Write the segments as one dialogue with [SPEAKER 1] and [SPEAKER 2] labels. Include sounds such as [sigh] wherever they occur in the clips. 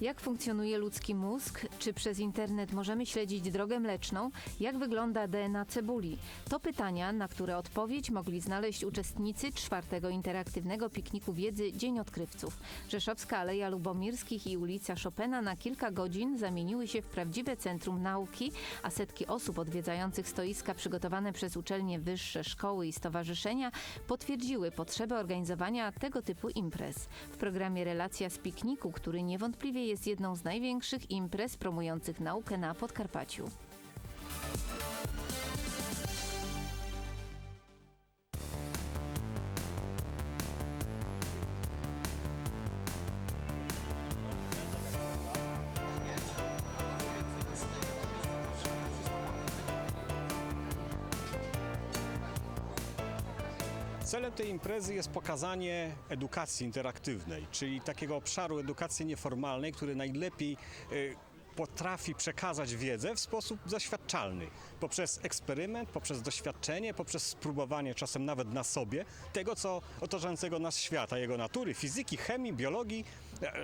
[SPEAKER 1] Jak funkcjonuje ludzki mózg? Czy przez internet możemy śledzić drogę mleczną? Jak wygląda DNA cebuli? To pytania, na które odpowiedź mogli znaleźć uczestnicy czwartego interaktywnego pikniku wiedzy Dzień Odkrywców. Rzeszowska Aleja Lubomirskich i ulica Chopina na kilka godzin zamieniły się w prawdziwe centrum nauki, a setki osób odwiedzających stoiska przygotowane przez uczelnie wyższe, szkoły i stowarzyszenia potwierdziły potrzebę organizowania tego typu imprez. W programie Relacja z pikniku, który niewątpliwie jest jedną z największych imprez promujących naukę na Podkarpaciu.
[SPEAKER 2] Imprezy jest pokazanie edukacji interaktywnej, czyli takiego obszaru edukacji nieformalnej, który najlepiej y, potrafi przekazać wiedzę w sposób doświadczalny. Poprzez eksperyment, poprzez doświadczenie, poprzez spróbowanie czasem nawet na sobie tego, co otaczającego nas świata, jego natury, fizyki, chemii, biologii,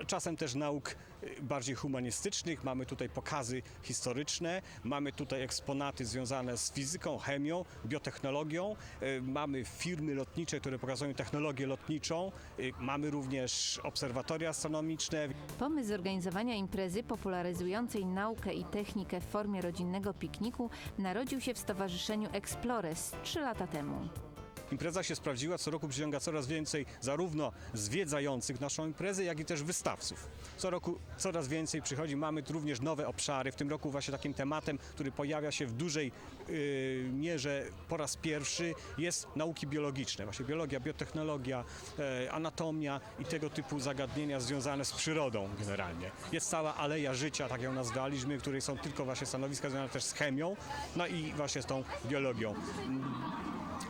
[SPEAKER 2] czasem też nauk e, bardziej humanistycznych. Mamy tutaj pokazy historyczne, mamy tutaj eksponaty związane z fizyką, chemią, biotechnologią, e, mamy firmy lotnicze, które pokazują technologię lotniczą, e, mamy również obserwatoria astronomiczne,
[SPEAKER 1] Pomysł zorganizowania imprezy popularyzującej naukę i technikę w formie rodzinnego pikniku narodził się w Stowarzyszeniu Explores trzy lata temu.
[SPEAKER 2] Impreza się sprawdziła, co roku przyciąga coraz więcej zarówno zwiedzających naszą imprezę, jak i też wystawców. Co roku coraz więcej przychodzi, mamy tu również nowe obszary. W tym roku właśnie takim tematem, który pojawia się w dużej yy, mierze po raz pierwszy jest nauki biologiczne. Właśnie biologia, biotechnologia, e, anatomia i tego typu zagadnienia związane z przyrodą generalnie. Jest cała aleja życia, tak ją nazwaliśmy, w której są tylko właśnie stanowiska związane też z chemią, no i właśnie z tą biologią.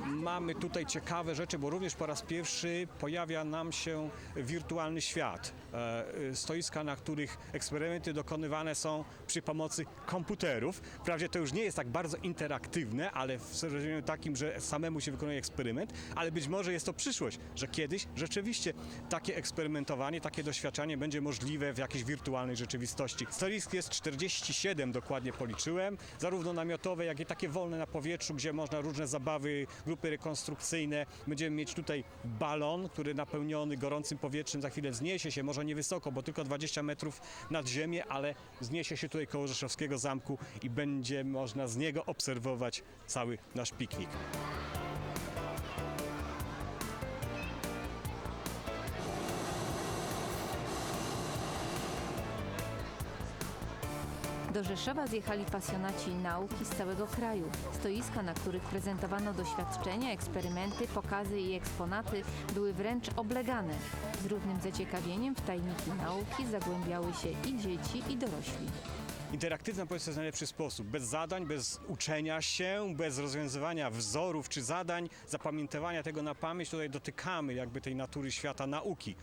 [SPEAKER 2] Mamy tutaj ciekawe rzeczy, bo również po raz pierwszy pojawia nam się wirtualny świat. E, Stoiska, na których eksperymenty dokonywane są przy pomocy komputerów. Wprawdzie to już nie jest tak bardzo interaktywne, ale w rozumieniu takim, że samemu się wykonuje eksperyment, ale być może jest to przyszłość, że kiedyś rzeczywiście takie eksperymentowanie, takie doświadczanie będzie możliwe w jakiejś wirtualnej rzeczywistości. Stoisk jest 47, dokładnie policzyłem, zarówno namiotowe, jak i takie wolne na powietrzu, gdzie można różne zabawy, grupy rekonstrukcyjne. Będziemy mieć tutaj balon, który napełniony gorącym powietrzem za chwilę wzniesie się, może niewysoko, bo tylko 20 metrów nad ziemię, ale wzniesie się tutaj koło Rzeszowskiego Zamku i będzie można z niego obserwować cały nasz piknik.
[SPEAKER 1] Do Rzeszowa zjechali pasjonaci nauki z całego kraju. Stoiska, na których prezentowano doświadczenia, eksperymenty, pokazy i eksponaty były wręcz oblegane. Z równym zaciekawieniem w tajniki nauki zagłębiały się i dzieci, i dorośli.
[SPEAKER 2] Interaktywna powiedz to jest najlepszy sposób. Bez zadań, bez uczenia się, bez rozwiązywania wzorów czy zadań, zapamiętywania tego na pamięć, tutaj dotykamy jakby tej natury świata nauki.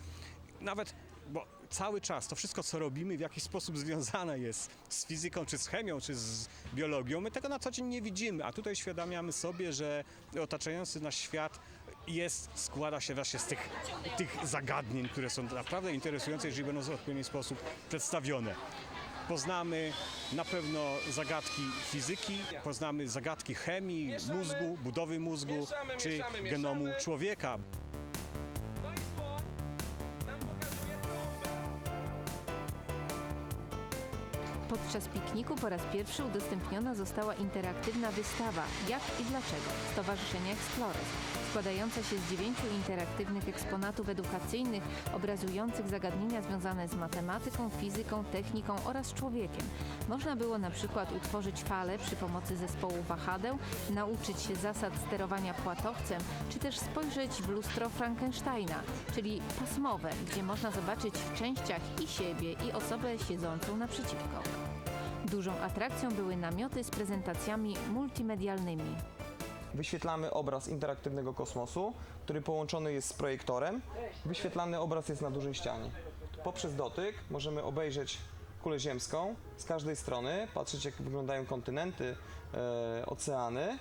[SPEAKER 2] Nawet, bo cały czas to wszystko, co robimy, w jakiś sposób związane jest z fizyką, czy z chemią, czy z biologią. My tego na co dzień nie widzimy, a tutaj uświadamiamy sobie, że otaczający nas świat jest, składa się właśnie z tych, tych zagadnień, które są naprawdę interesujące, jeżeli będą w odpowiedni sposób przedstawione. Poznamy na pewno zagadki fizyki, poznamy zagadki chemii, mózgu, budowy mózgu
[SPEAKER 3] Mieszamy,
[SPEAKER 2] czy
[SPEAKER 3] mieszamy,
[SPEAKER 2] genomu
[SPEAKER 3] mieszamy.
[SPEAKER 2] człowieka.
[SPEAKER 1] Podczas pikniku po raz pierwszy udostępniona została interaktywna wystawa Jak i dlaczego Stowarzyszenia Explores, składająca się z dziewięciu interaktywnych eksponatów edukacyjnych obrazujących zagadnienia związane z matematyką, fizyką, techniką oraz człowiekiem. Można było na przykład utworzyć falę przy pomocy zespołu wahadeł, nauczyć się zasad sterowania płatowcem, czy też spojrzeć w lustro Frankensteina, czyli pasmowe, gdzie można zobaczyć w częściach i siebie, i osobę siedzącą naprzeciwko. Dużą atrakcją były namioty z prezentacjami multimedialnymi.
[SPEAKER 4] Wyświetlamy obraz interaktywnego kosmosu, który połączony jest z projektorem. Wyświetlany obraz jest na dużej ścianie. Poprzez dotyk możemy obejrzeć kulę ziemską z każdej strony, patrzeć jak wyglądają kontynenty, e, oceany.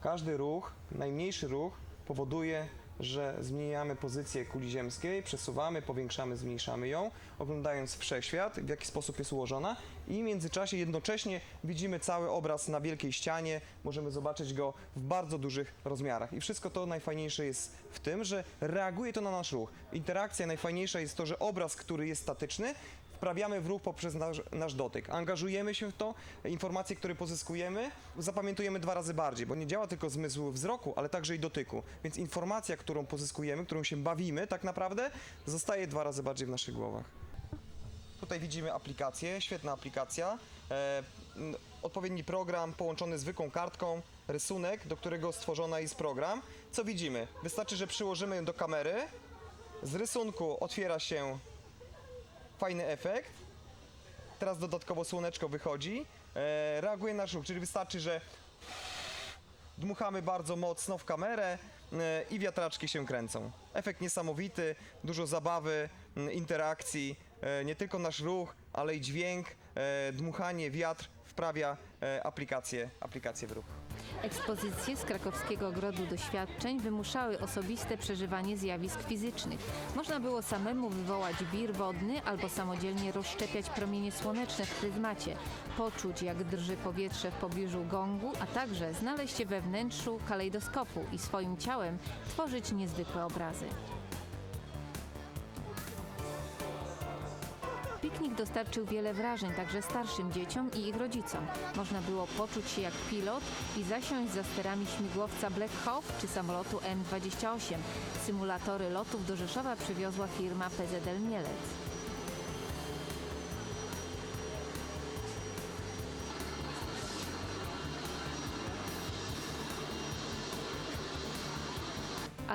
[SPEAKER 4] Każdy ruch, najmniejszy ruch powoduje że zmieniamy pozycję kuli ziemskiej, przesuwamy, powiększamy, zmniejszamy ją, oglądając wszechświat, w jaki sposób jest ułożona i w międzyczasie jednocześnie widzimy cały obraz na wielkiej ścianie, możemy zobaczyć go w bardzo dużych rozmiarach. I wszystko to najfajniejsze jest w tym, że reaguje to na nasz ruch. Interakcja najfajniejsza jest to, że obraz, który jest statyczny, wprawiamy w ruch poprzez nasz, nasz dotyk. Angażujemy się w to, informacje, które pozyskujemy, zapamiętujemy dwa razy bardziej, bo nie działa tylko zmysł wzroku, ale także i dotyku. Więc informacja, którą pozyskujemy, którą się bawimy tak naprawdę, zostaje dwa razy bardziej w naszych głowach. Tutaj widzimy aplikację, świetna aplikacja. E, odpowiedni program połączony zwykłą kartką, rysunek, do którego stworzona jest program. Co widzimy? Wystarczy, że przyłożymy ją do kamery. Z rysunku otwiera się fajny efekt. Teraz dodatkowo słoneczko wychodzi. E, reaguje na ruch, czyli wystarczy, że dmuchamy bardzo mocno w kamerę e, i wiatraczki się kręcą. Efekt niesamowity, dużo zabawy, interakcji, e, nie tylko nasz ruch, ale i dźwięk, e, dmuchanie, wiatr wprawia e, aplikację, aplikację w ruch.
[SPEAKER 1] Ekspozycje z krakowskiego ogrodu doświadczeń wymuszały osobiste przeżywanie zjawisk fizycznych. Można było samemu wywołać wir wodny albo samodzielnie rozszczepiać promienie słoneczne w pryzmacie, poczuć jak drży powietrze w pobliżu gongu, a także znaleźć się we wnętrzu kalejdoskopu i swoim ciałem tworzyć niezwykłe obrazy. Piknik dostarczył wiele wrażeń także starszym dzieciom i ich rodzicom. Można było poczuć się jak pilot i zasiąść za sterami śmigłowca Black Hawk czy samolotu M28. Symulatory lotów do Rzeszowa przywiozła firma PZL Mielec.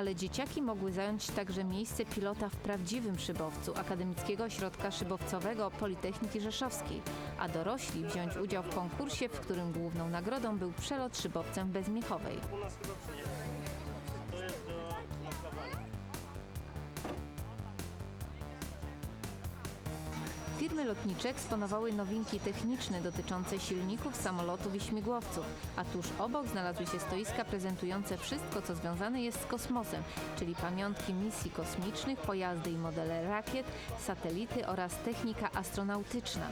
[SPEAKER 1] Ale dzieciaki mogły zająć także miejsce pilota w prawdziwym szybowcu Akademickiego Ośrodka Szybowcowego Politechniki Rzeszowskiej, a dorośli wziąć udział w konkursie, w którym główną nagrodą był przelot szybowcem Bezmiechowej. Firmy lotnicze eksponowały nowinki techniczne dotyczące silników, samolotów i śmigłowców, a tuż obok znalazły się stoiska prezentujące wszystko, co związane jest z kosmosem, czyli pamiątki misji kosmicznych, pojazdy i modele rakiet, satelity oraz technika astronautyczna.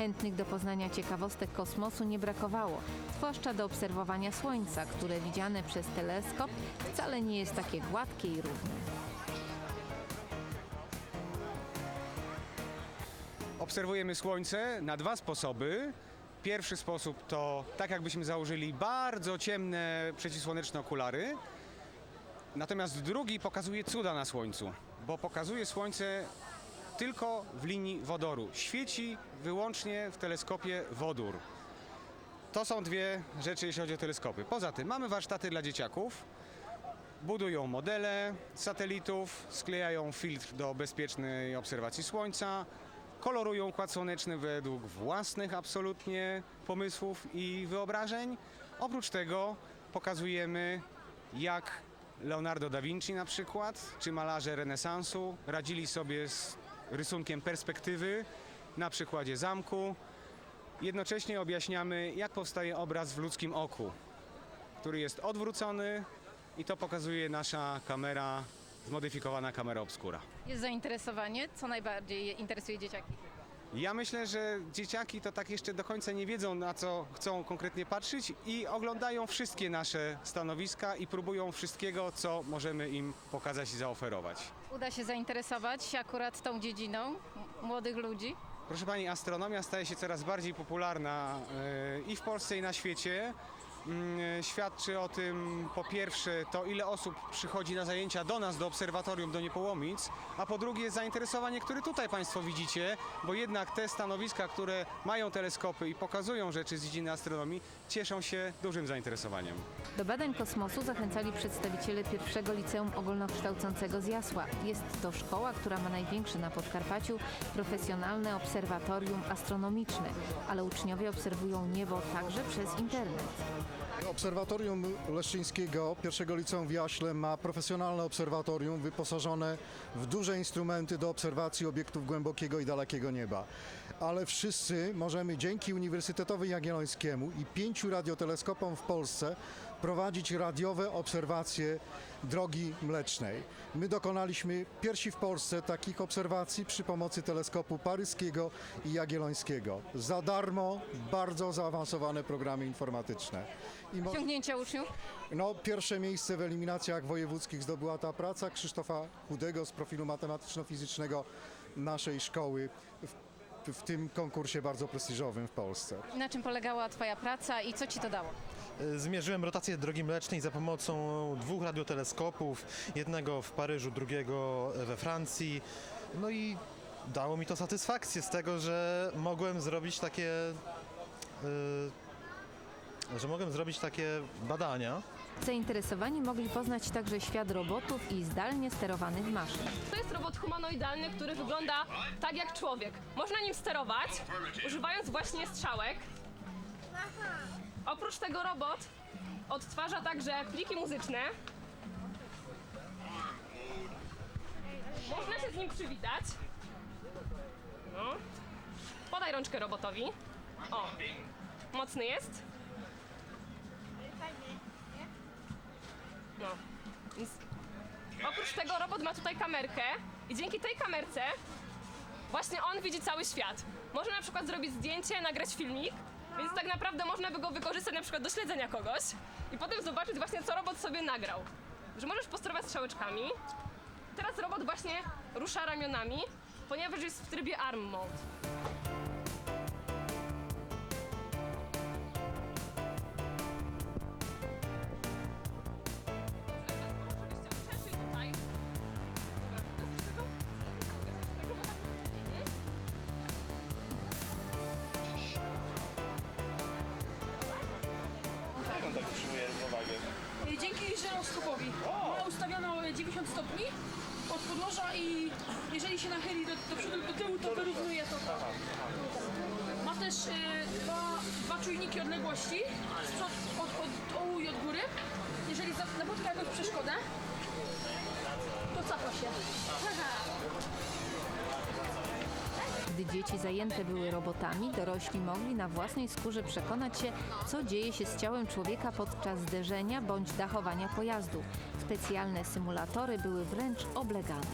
[SPEAKER 1] Chętnych do poznania ciekawostek kosmosu nie brakowało, zwłaszcza do obserwowania Słońca, które widziane przez teleskop wcale nie jest takie gładkie i równe.
[SPEAKER 3] Obserwujemy Słońce na dwa sposoby. Pierwszy sposób to tak jakbyśmy założyli bardzo ciemne przeciwsłoneczne okulary. Natomiast drugi pokazuje cuda na Słońcu, bo pokazuje Słońce tylko w linii wodoru. Świeci wyłącznie w teleskopie wodór. To są dwie rzeczy, jeśli chodzi o teleskopy. Poza tym mamy warsztaty dla dzieciaków. Budują modele satelitów, sklejają filtr do bezpiecznej obserwacji Słońca, kolorują układ słoneczny według własnych absolutnie pomysłów i wyobrażeń. Oprócz tego pokazujemy, jak Leonardo da Vinci na przykład, czy malarze renesansu radzili sobie z rysunkiem perspektywy na przykładzie zamku. Jednocześnie objaśniamy, jak powstaje obraz w ludzkim oku, który jest odwrócony i to pokazuje nasza kamera, zmodyfikowana kamera obskura.
[SPEAKER 1] Jest zainteresowanie? Co najbardziej interesuje dzieciaki?
[SPEAKER 3] Ja myślę, że dzieciaki to tak jeszcze do końca nie wiedzą, na co chcą konkretnie patrzeć i oglądają wszystkie nasze stanowiska i próbują wszystkiego, co możemy im pokazać i zaoferować.
[SPEAKER 1] Uda się zainteresować akurat tą dziedziną młodych ludzi?
[SPEAKER 3] Proszę Pani, astronomia staje się coraz bardziej popularna e, i w Polsce, i na świecie. Mm, Świadczy o tym po pierwsze to, ile osób przychodzi na zajęcia do nas, do obserwatorium, do Niepołomic, a po drugie zainteresowanie, które tutaj Państwo widzicie, bo jednak te stanowiska, które mają teleskopy i pokazują rzeczy z dziedziny astronomii, cieszą się dużym zainteresowaniem.
[SPEAKER 1] Do badań kosmosu zachęcali przedstawiciele pierwszego liceum ogólnokształcącego z Jasła. Jest to szkoła, która ma największe na Podkarpaciu profesjonalne obserwatorium astronomiczne, ale uczniowie obserwują niebo także przez internet.
[SPEAKER 5] Obserwatorium Leszczyńskiego pierwszego liceum w Jaśle ma profesjonalne obserwatorium wyposażone w duże instrumenty do obserwacji obiektów głębokiego i dalekiego nieba. Ale wszyscy możemy dzięki Uniwersytetowi Jagiellońskiemu i pięciu radioteleskopom w Polsce prowadzić radiowe obserwacje drogi mlecznej. My dokonaliśmy pierwsi w Polsce takich obserwacji przy pomocy teleskopu paryskiego i jagiellońskiego. Za darmo, bardzo zaawansowane programy informatyczne. I mo-
[SPEAKER 1] Osiągnięcia uczniów?
[SPEAKER 5] no, pierwsze miejsce w eliminacjach wojewódzkich zdobyła ta praca Krzysztofa Chudego z profilu matematyczno-fizycznego naszej szkoły w, w tym konkursie bardzo prestiżowym w Polsce.
[SPEAKER 1] Na czym polegała Twoja praca i co Ci to dało?
[SPEAKER 6] Zmierzyłem rotację drogi mlecznej za pomocą dwóch radioteleskopów, jednego w Paryżu, drugiego we Francji. No i dało mi to satysfakcję z tego, że mogłem zrobić takie y, że mogłem zrobić takie badania.
[SPEAKER 1] Zainteresowani mogli poznać także świat robotów i zdalnie sterowanych maszyn.
[SPEAKER 7] To jest robot humanoidalny, który wygląda tak jak człowiek. Można nim sterować, używając właśnie strzałek. Oprócz tego robot odtwarza także pliki muzyczne. Można się z nim przywitać. No. Podaj rączkę robotowi. O, mocny jest. No. Oprócz tego robot ma tutaj kamerkę i dzięki tej kamerce właśnie on widzi cały świat. Może na przykład zrobić zdjęcie, nagrać filmik, więc tak naprawdę można by go wykorzystać na przykład do śledzenia kogoś i potem zobaczyć właśnie co robot sobie nagrał. Że możesz posterować strzałeczkami. Teraz robot właśnie rusza ramionami, ponieważ jest w trybie arm mode.
[SPEAKER 8] Czujniki odległości od, od dołu i od góry. Jeżeli za- napotka jakąś przeszkodę, to cofa się. [laughs]
[SPEAKER 1] Gdy dzieci zajęte były robotami, dorośli mogli na własnej skórze przekonać się, co dzieje się z ciałem człowieka podczas zderzenia bądź dachowania pojazdu. Specjalne symulatory były wręcz oblegane.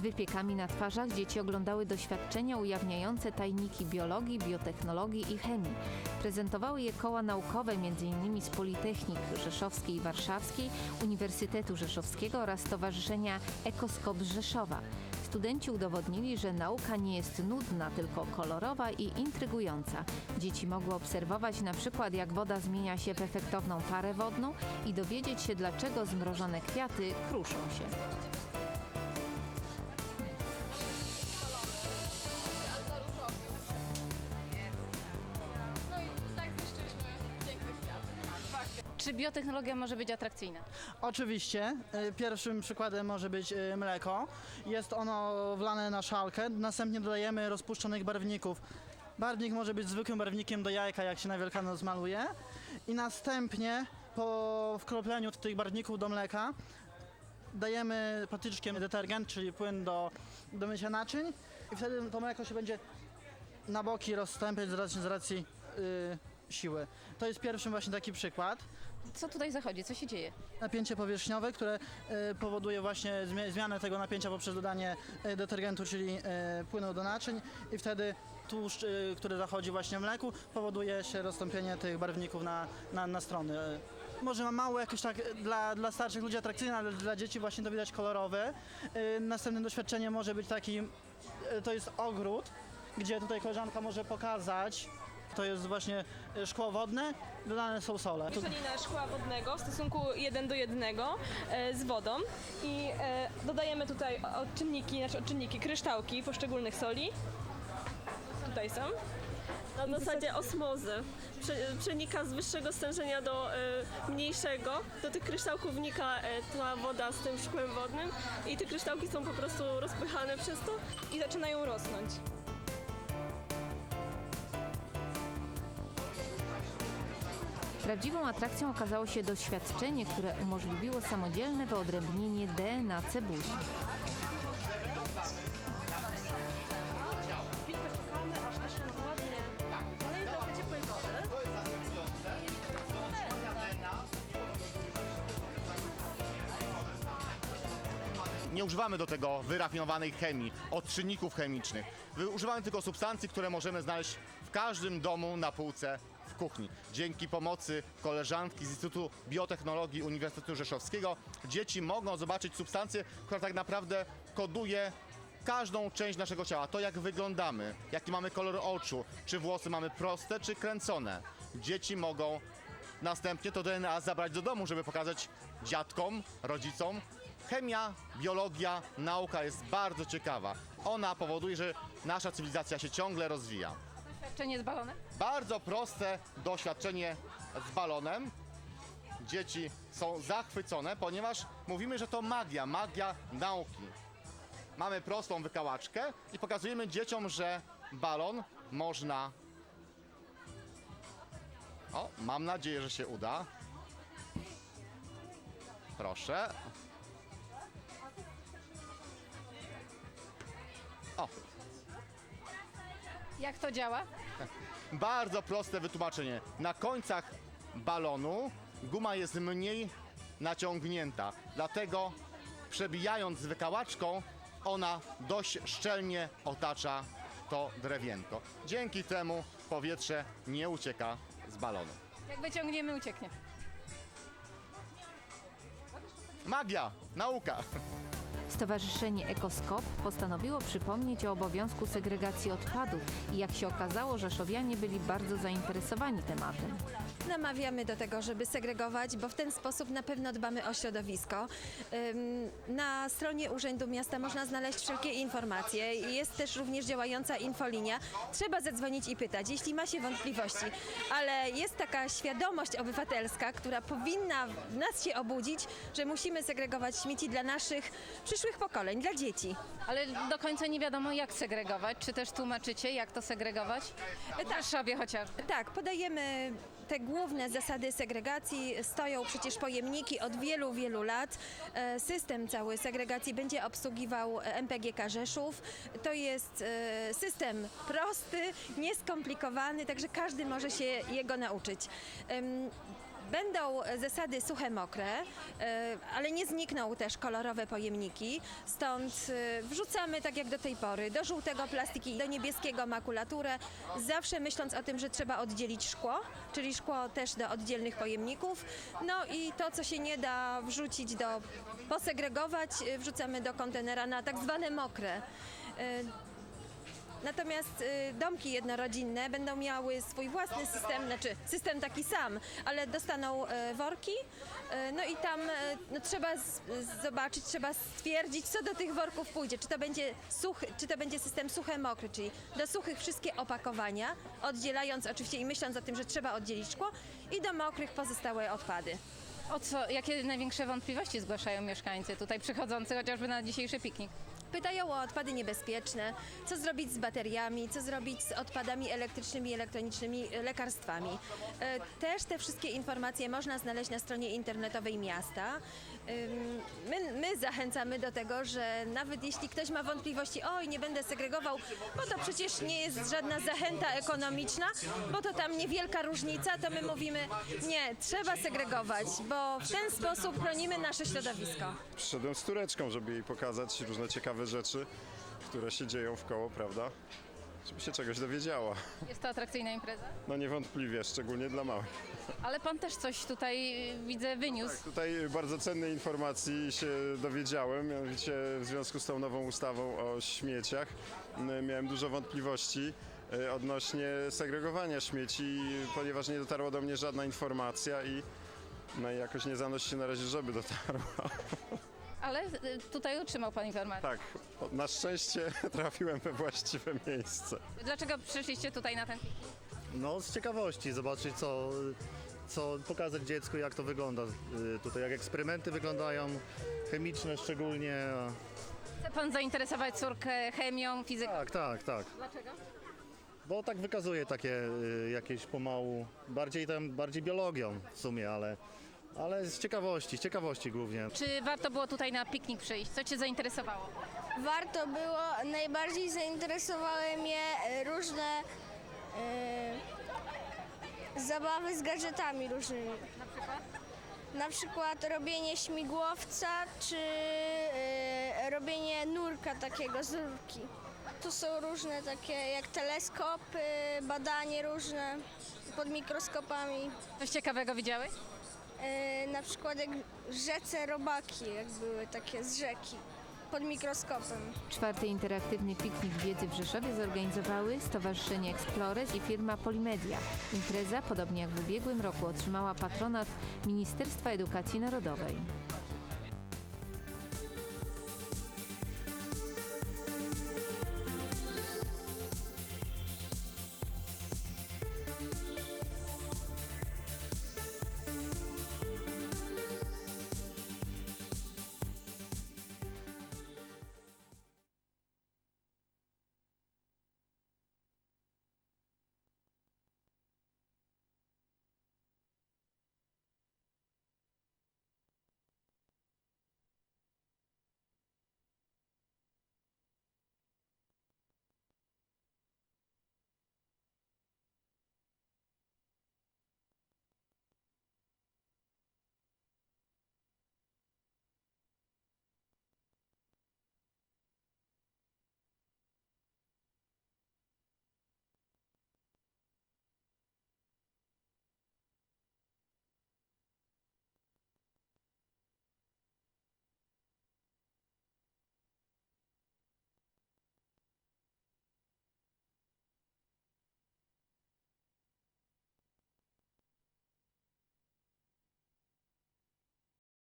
[SPEAKER 1] Z wypiekami na twarzach dzieci oglądały doświadczenia ujawniające tajniki biologii, biotechnologii i chemii. Prezentowały je koła naukowe m.in. z Politechnik Rzeszowskiej i Warszawskiej, Uniwersytetu Rzeszowskiego oraz Stowarzyszenia Ekoskop Rzeszowa. Studenci udowodnili, że nauka nie jest nudna, tylko kolorowa i intrygująca. Dzieci mogły obserwować na przykład jak woda zmienia się w efektowną parę wodną i dowiedzieć się dlaczego zmrożone kwiaty kruszą się. Biotechnologia może być atrakcyjna?
[SPEAKER 9] Oczywiście. y, Pierwszym przykładem może być y, mleko. Jest ono wlane na szalkę, następnie dodajemy rozpuszczonych barwników. Barwnik może być zwykłym barwnikiem do jajka, jak się na Wielkanoc maluje. I następnie po wkropleniu tych barwników do mleka dajemy patyczkiem detergent, czyli płyn do, do mycia naczyń i wtedy to mleko się będzie na boki rozstępiać z racji, z racji y, siły. To jest pierwszy właśnie taki przykład
[SPEAKER 1] Co tutaj zachodzi? Co się dzieje?
[SPEAKER 9] napięcie powierzchniowe, które e, powoduje właśnie zmia- zmianę tego napięcia poprzez dodanie e, detergentu, czyli e, płynu do naczyń i wtedy tłuszcz, który zachodzi właśnie w mleku, powoduje się rozstąpienie tych barwników na, na, na strony. Może ma mało jakoś tak dla, dla starszych ludzi atrakcyjne, ale dla dzieci właśnie to widać kolorowe. E, Następne doświadczenie może być taki, to jest ogród, gdzie tutaj koleżanka może pokazać, to jest właśnie szkło wodne, dodane są sole.
[SPEAKER 7] Mieszanina szkła wodnego w stosunku 1 do 1 e, z wodą i e, dodajemy tutaj odczynniki, znaczy odczynniki, kryształki poszczególnych soli. Tutaj są.
[SPEAKER 10] Na zasadzie osmozy. Prze, przenika z wyższego stężenia do e, mniejszego. Do tych kryształków wnika ta woda z tym szkłem wodnym i te kryształki są po prostu rozpychane przez to i zaczynają rosnąć.
[SPEAKER 1] Prawdziwą atrakcją okazało się doświadczenie, które umożliwiło samodzielne wyodrębnienie DNA cebuli.
[SPEAKER 11] Nie używamy do tego wyrafinowanej chemii, odczynników chemicznych. Używamy tylko substancji, które możemy znaleźć w każdym domu na półce w kuchni. Dzięki pomocy koleżanki z Instytutu Biotechnologii Uniwersytetu Rzeszowskiego dzieci mogą zobaczyć substancję, która tak naprawdę koduje każdą część naszego ciała. To jak wyglądamy, jaki mamy kolor oczu, czy włosy mamy proste, czy kręcone. Dzieci mogą następnie to DNA zabrać do domu, żeby pokazać dziadkom, rodzicom. Chemia, biologia, nauka jest bardzo ciekawa. Ona powoduje, że nasza cywilizacja się ciągle rozwija.
[SPEAKER 1] Doświadczenie z balonem?
[SPEAKER 11] Bardzo proste doświadczenie z balonem. Dzieci są zachwycone, ponieważ mówimy, że to magia, magia nauki. Mamy prostą wykałaczkę i pokazujemy dzieciom, że balon można. O, mam nadzieję, że się uda. Proszę. O,
[SPEAKER 1] Jak to działa?
[SPEAKER 11] Bardzo proste wytłumaczenie. Na końcach balonu guma jest mniej naciągnięta. Dlatego przebijając wykałaczką, ona dość szczelnie otacza to drewienko. Dzięki temu powietrze nie ucieka z balonu.
[SPEAKER 1] Jak wyciągniemy, ucieknie.
[SPEAKER 11] Magia, nauka.
[SPEAKER 1] Stowarzyszenie Ekoskop postanowiło przypomnieć o obowiązku segregacji odpadów i jak się okazało, Rzeszowianie byli bardzo zainteresowani tematem.
[SPEAKER 12] Namawiamy do tego, żeby segregować, bo w ten sposób na pewno dbamy o środowisko. Na stronie Urzędu Miasta można znaleźć wszelkie informacje. Jest też również działająca infolinia. Trzeba zadzwonić i pytać, jeśli ma się wątpliwości. Ale jest taka świadomość obywatelska, która powinna w nas się obudzić, że musimy segregować śmieci dla naszych przyszłych pokoleń, dla dzieci.
[SPEAKER 1] Ale do końca nie wiadomo jak segregować. Czy też tłumaczycie, jak to segregować? W Rzeszowie chociażby.
[SPEAKER 12] Tak, podajemy te główne zasady segregacji. Stoją przecież pojemniki od wielu, wielu lat. E, System cały segregacji będzie obsługiwał MPGK Rzeszów. To jest e, system prosty, nieskomplikowany, także każdy może się jego nauczyć. Em, Będą zasady suche, mokre, e, ale nie znikną też kolorowe pojemniki. Stąd e, wrzucamy, tak jak do tej pory, do żółtego plastiki, do niebieskiego makulaturę, zawsze myśląc o tym, że trzeba oddzielić szkło, czyli szkło też do oddzielnych pojemników. No i to, co się nie da wrzucić do, posegregować, e, wrzucamy do kontenera na tak zwane mokre. Natomiast y, domki jednorodzinne będą miały swój własny system, znaczy system taki sam, ale dostaną y, worki. y, No i tam no, trzeba zobaczyć, trzeba stwierdzić, co do tych worków pójdzie. Czy to będzie suchy, czy to będzie system suche, mokry, czyli do suchych wszystkie opakowania, oddzielając oczywiście i myśląc o tym, że trzeba oddzielić szkło, i do mokrych pozostałe odpady.
[SPEAKER 1] O co, jakie największe wątpliwości zgłaszają mieszkańcy tutaj przychodzący chociażby na dzisiejszy piknik?
[SPEAKER 12] Pytają o odpady niebezpieczne, co zrobić z bateriami, co zrobić z odpadami elektrycznymi, elektronicznymi, lekarstwami. E, Też te wszystkie informacje można znaleźć na stronie internetowej miasta. My, my zachęcamy do tego, że nawet jeśli ktoś ma wątpliwości, oj, nie będę segregował, bo to przecież nie jest żadna zachęta ekonomiczna, bo to tam niewielka różnica, to my mówimy, nie, trzeba segregować, bo w ten sposób chronimy nasze środowisko.
[SPEAKER 13] Przyszedłem z Tureczką, żeby jej pokazać różne ciekawe rzeczy, które się dzieją w koło, prawda? Żeby się czegoś dowiedziała.
[SPEAKER 1] Jest to atrakcyjna impreza?
[SPEAKER 13] No niewątpliwie, szczególnie dla małych.
[SPEAKER 1] Ale pan też coś tutaj y, widzę wyniósł.
[SPEAKER 13] Tutaj bardzo cennej informacji się dowiedziałem, mianowicie w związku z tą nową ustawą o śmieciach m, miałem dużo wątpliwości e, odnośnie segregowania śmieci, ponieważ nie dotarła do mnie żadna informacja i no i jakoś nie zanosi się na razie, żeby dotarła. [laughs]
[SPEAKER 1] Ale y, tutaj otrzymał pan informację.
[SPEAKER 13] Tak, na szczęście [laughs] trafiłem we właściwe miejsce.
[SPEAKER 1] Dlaczego przyszliście tutaj na ten piknik?
[SPEAKER 14] No z ciekawości zobaczyć co, co pokazać dziecku jak to wygląda y, tutaj, jak eksperymenty wyglądają, chemiczne szczególnie. a-
[SPEAKER 1] Chce pan zainteresować córkę chemią, fizyką?
[SPEAKER 14] Tak, tak, tak.
[SPEAKER 1] Dlaczego?
[SPEAKER 14] Bo tak wykazuje takie y, jakieś pomału, bardziej tam, bardziej biologią w sumie, ale, ale z ciekawości, z ciekawości głównie.
[SPEAKER 1] Czy warto było tutaj na piknik przyjść? Co cię zainteresowało?
[SPEAKER 15] Warto było, najbardziej zainteresowały mnie e, różne e, zabawy z gadżetami różnymi.
[SPEAKER 1] Na przykład?
[SPEAKER 15] Na przykład robienie śmigłowca czy e, robienie nurka takiego z rurki. To są różne takie jak teleskopy, badanie różne pod mikroskopami.
[SPEAKER 1] Coś ciekawego widziałeś?
[SPEAKER 15] E, na przykład jak rzece robaki, jak były takie z rzeki pod mikroskopem.
[SPEAKER 1] Czwarty interaktywny piknik wiedzy w Rzeszowie zorganizowały Stowarzyszenie Explores i firma Polimedia. Impreza, podobnie jak w ubiegłym roku, otrzymała patronat Ministerstwa Edukacji Narodowej.